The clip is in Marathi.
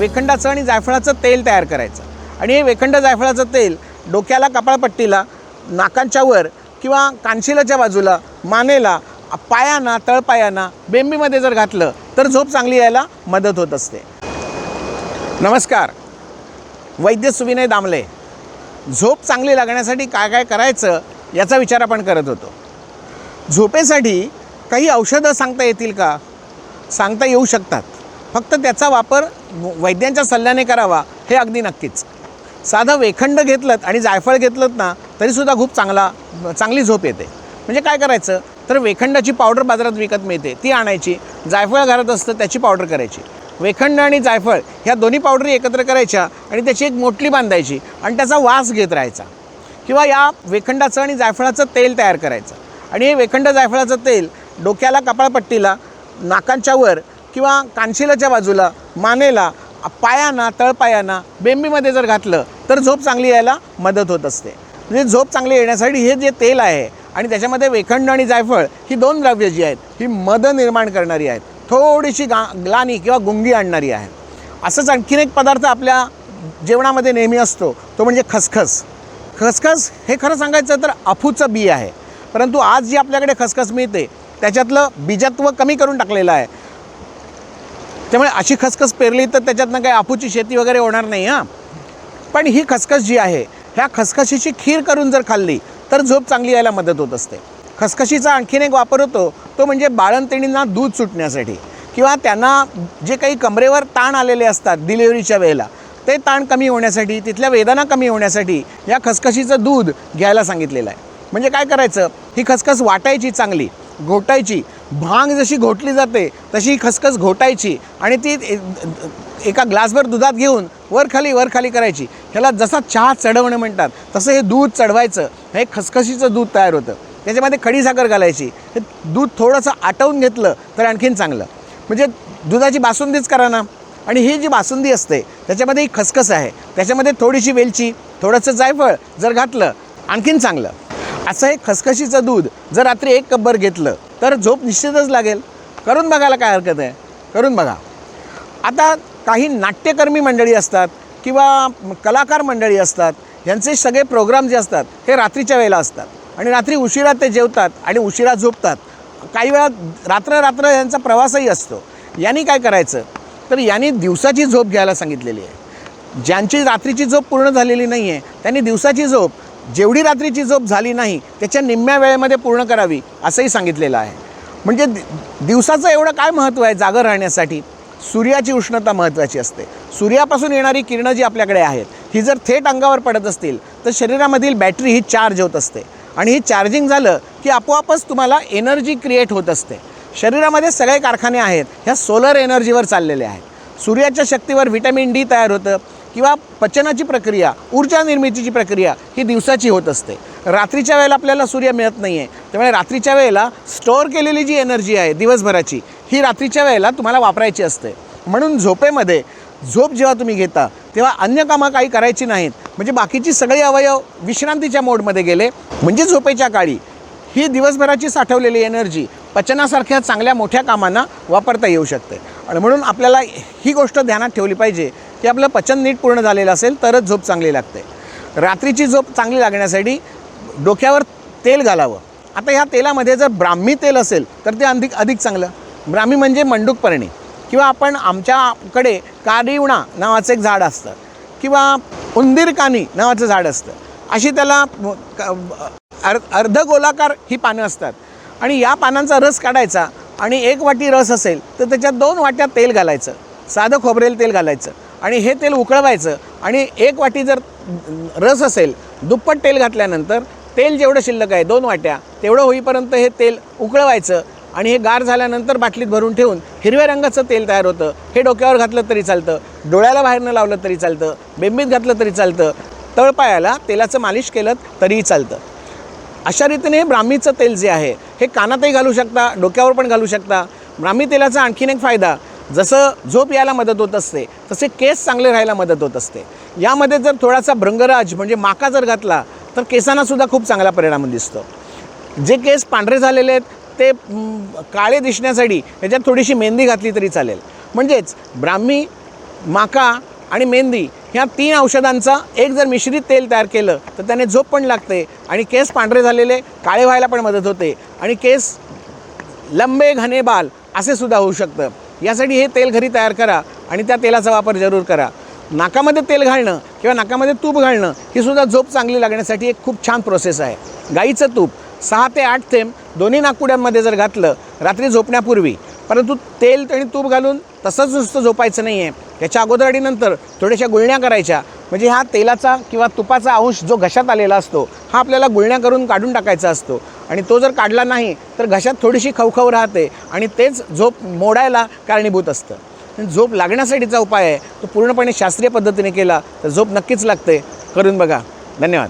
वेखंडाचं आणि जायफळाचं तेल तयार करायचं. आणि हे वेखंड जायफळाचं तेल डोक्याला कपाळपट्टीला नाकांच्यावर किंवा कानशिलाच्या बाजूला मानेला पायांना तळपायांना बेंबीमध्ये जर घातलं तर झोप चांगली यायला मदत होत असते. नमस्कार. वैद्य सुविनय दामले. झोप चांगली लागण्यासाठी काय काय करायचं याचा विचार आपण करत होतो. झोपेसाठी काही औषधं सांगता येतील का? सांगता येऊ शकतात. फक्त त्याचा वापर वैद्यांच्या सल्ल्याने करावा हे अगदी नक्कीच. साधं वेखंड घेतलं आणि जायफळ घेतलं ना तरीसुद्धा खूप चांगला चांगली झोप येते. म्हणजे काय करायचं? तर वेखंडाची पावडर बाजारात विकत मिळते. ती आणायची जायफळ घरात असतं त्याची पावडर करायची. वेखंड आणि जायफळ ह्या दोन्ही पावडरी एकत्र करायच्या आणि त्याची एक मोटली बांधायची आणि त्याचा वास घेत राहायचा. किंवा या वेखंडाचं आणि जायफळाचं तेल तयार करायचं. आणि हे वेखंड जायफळाचं तेल डोक्याला कपाळपट्टीला नाकांच्या वर किंवा कानशिलाच्या बाजूला मानेला पायांना तळपायांना बेंबीमध्ये जर घातलं तर झोप चांगली यायला मदत होत असते. म्हणजे झोप चांगली येण्यासाठी हे जे तेल आहे आणि त्याच्यामध्ये वेखंड आणि जायफळ ही दोन द्रव्य जी आहेत ही मद निर्माण करणारी आहेत थोडीशी गा ग्लानी किंवा गुंगी आणणारी आहे असंच आणखीन एक पदार्थ आपल्या जेवणामध्ये नेहमी असतो तो म्हणजे खसखस. खसखस हे खरं सांगायचं तर अफूचं बी आहे. परंतु आज जी आपल्याकडे खसखस मिळते त्याच्यातलं बीजत्व कमी करून टाकलेलं आहे त्यामुळे अशी खसखस पेरली तर त्याच्यातनं काही आपूची शेती वगैरे होणार नाही हां. पण ही खसखस जी आहे ह्या खसखशीची खीर करून जर खाल्ली तर झोप चांगली यायला मदत होत असते. खसखशीचा आणखीन एक वापर होतो तो म्हणजे बाळंतिणींना दूध सुटण्यासाठी किंवा त्यांना जे काही कमरेवर ताण आलेले असतात डिलिव्हरीच्या वेळेला ते ताण कमी होण्यासाठी तिथल्या वेदना कमी होण्यासाठी या खसखशीचं दूध घ्यायला सांगितलेलं आहे. म्हणजे काय करायचं? ही खसखस वाटायची चांगली घोटायची. भांग जशी घोटली जाते तशी खसखस घोटायची. आणि ती एका ग्लासभर दुधात घेऊन वर खाली वर खाली करायची. ह्याला जसा चहा चढवणं म्हणतात तसं हे दूध चढवायचं. हे खसखशीचं दूध तयार होतं. त्याच्यामध्ये खडीसाखर घालायची. हे दूध थोडंसं आटवून घेतलं तर आणखीन चांगलं. म्हणजे दुधाची बासुंदीच करा ना. आणि ही जी बासुंदी असते त्याच्यामध्ये ही खसखस आहे. त्याच्यामध्ये थोडीशी वेलची थोडंसं जायफळ जर घातलं आणखीन चांगलं. असं एक खसखशीचं दूध जर रात्री एक कपभर घेतलं तर झोप निश्चितच लागेल. करून बघायला काय हरकत आहे? करून बघा. आता काही नाट्यकर्मी मंडळी असतात किंवा कलाकार मंडळी असतात यांचे सगळे प्रोग्राम जे असतात हे रात्रीच्या वेळेला असतात. आणि रात्री उशिरा ते जेवतात आणि उशिरा झोपतात. काही वेळा रात्र रात्र यांचा प्रवासही असतो. यांनी काय करायचं? तर यांनी दिवसाची झोप घ्यायला सांगितलेली आहे. ज्यांची रात्रीची झोप पूर्ण झालेली नाही आहे त्यांनी दिवसाची झोप जेवढी रात्रीची झोप झाली नाही त्याच्या निम्म्या वेळेमध्ये पूर्ण करावी असंही सांगितलेलं आहे. म्हणजे दि- दिवसाचं एवढं काय महत्त्व आहे जागं राहण्यासाठी? सूर्याची उष्णता महत्त्वाची असते. सूर्यापासून येणारी किरणं जी आपल्याकडे आहेत ही जर थेट अंगावर पडत असतील तर शरीरामधील बॅटरी ही चार्ज होत असते. आणि ही चार्जिंग झालं की आपोआपच तुम्हाला एनर्जी क्रिएट होत असते. शरीरामध्ये सगळे कारखाने आहेत ह्या सोलर एनर्जीवर चाललेले आहेत. सूर्याच्या शक्तीवर व्हिटॅमिन डी तयार होतं किंवा पचनाची प्रक्रिया ऊर्जा निर्मितीची प्रक्रिया ही दिवसाची होत असते. रात्रीच्या वेळेला आपल्याला सूर्य मिळत नाही आहे त्यामुळे रात्रीच्या वेळेला स्टोअर केलेली जी एनर्जी आहे दिवसभराची ही रात्रीच्या वेळेला तुम्हाला वापरायची असते. म्हणून झोपेमध्ये झोप जेव्हा तुम्ही घेता तेव्हा अन्य कामं काही करायची नाहीत. म्हणजे बाकीची सगळी अवयव विश्रांतीच्या मोडमध्ये गेले. म्हणजे झोपेच्या काळी ही दिवसभराची साठवलेली एनर्जी पचनासारख्या चांगल्या मोठ्या कामांना वापरता येऊ शकते. आणि म्हणून आपल्याला ही गोष्ट ध्यानात ठेवली पाहिजे की आपलं पचन नीट पूर्ण झालेलं असेल तरच झोप चांगली लागते. रात्रीची झोप चांगली लागण्यासाठी डोक्यावर तेल घालावं. आता ह्या तेलामध्ये जर ब्राह्मी तेल असेल तर ते अधिक अधिक चांगलं. ब्राह्मी म्हणजे मंडूकपर्णी किंवा आपण आमच्याकडे कारिवणा नावाचं एक झाड असतं. किंवा उंदीरकानी नावाचं झाड असतं. अशी त्याला अर् अर्ध गोलाकार अर्धगोलाकार ही पानं असतात. आणि या पानांचा रस काढायचा आणि एक वाटी रस असेल तर त्याच्यात दोन वाट्या तेल घालायचं. साधं खोबरेल तेल घालायचं. आणि हे तेल उकळवायचं. आणि एक वाटी जर रस असेल दुप्पट तेल घातल्यानंतर तेल जेवढं शिल्लक आहे दोन वाट्या तेवढं होईपर्यंत हे तेल उकळवायचं आणि हे गार झाल्यानंतर बाटलीत भरून ठेवून हिरव्या रंगाचं तेल तयार होतं. हे डोक्यावर घातलं तरी चालतं डोळ्याला बाहेरनं लावलं तरी चालतं बेंबीत घातलं तरी चालतं तळपायाला तेलाचं मालिश केलं तरीही चालतं. अशा रीतीने हे ब्राह्मीचं तेल जे आहे हे कानातही घालू शकता डोक्यावर पण घालू शकता. ब्राह्मी तेलाचा आणखीन एक फायदा जसं झोप यायला मदत होत असते तसे केस चांगले राहायला मदत होत असते. यामध्ये जर थोडासा भृंगराज म्हणजे माका जर घातला तर केसांनासुद्धा खूप चांगला परिणाम दिसतो. जे केस पांढरे झालेले आहेत ते काळे दिसण्यासाठी ह्याच्यात थोडीशी मेहंदी घातली तरी चालेल. म्हणजेच ब्राह्मी माका आणि मेहंदी ह्या तीन औषधांचा एक जर मिश्रित तेल तयार केलं तर त्याने झोप पण लागते आणि केस पांढरे झालेले काळे व्हायला पण मदत होते आणि केस लंबे घने बाल असे सुद्धा होऊ शकतं. यासाठी हे तेल घरी तयार करा आणि त्या तेलाचा वापर जरूर करा. नाकामध्ये तेल घालणं किंवा नाकामध्ये तूप घालणं ही सुद्धा झोप चांगली लागण्यासाठी एक खूप छान प्रोसेस आहे. गाईचं तूप सहा ते आठ थेंब दोन्ही नाकपुड्यांमध्ये जर घातलं रात्री झोपण्यापूर्वी परंतु तेल आणि तूप घालून तसंच नुसतं झोपायचं नाही आहे त्याच्या अगोदर आणि नंतर थोड्याशा गुळण्या करायच्या. म्हणजे हा तेलाचा किंवा तुपाचा अंश जो घशात आलेला असतो हा आपल्याला गुळण्या करून काढून टाकायचा असतो. आणि तो जर काढला नाही तर घशात थोडीशी खवखव राहते आणि तेच झोप मोडायला कारणीभूत असतं. झोप लागण्यासाठीचा उपाय आहे तो पूर्णपणे शास्त्रीय पद्धतीने केला तर झोप नक्कीच लागते. करून बघा. धन्यवाद.